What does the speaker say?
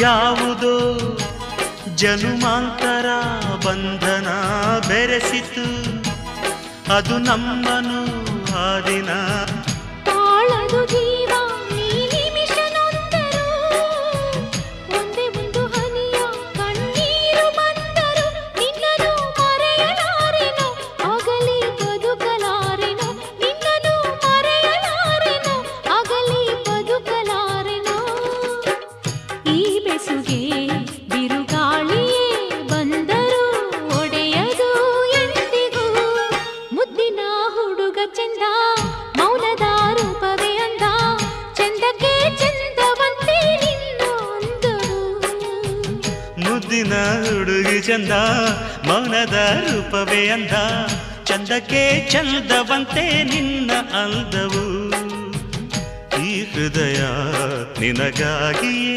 ಯಾವುದೋ ಜನುಮಾಂತರ ಬಂಧನ ಬೆರೆಸಿತು? ಅದು ನಮ್ಮನು ಆ ದಿನ ಬೆಸುಗೆ ಬಿರುಗಾಳಿಯೇ ಬಂದರು ಒಡೆಯದು ಎಂದಿಗೂ. ಮುದ್ದಿನ ಹುಡುಗ ಚಂದ, ಮೌನದ ರೂಪವೇ ಅಂದ. ಚಂದಕ್ಕೆ ಚಂದವಂತೆ ಮುದ್ದಿನ ಹುಡುಗಿ ಚಂದ, ಮೌನದ ರೂಪವೇ ಅಂದ. ಚಂದಕ್ಕೆ ಚಂದವಂತೆ ನಿನ್ನ ಅಂದವು. ಈ ಹೃದಯ ನಿನಗಾಗಿಯೇ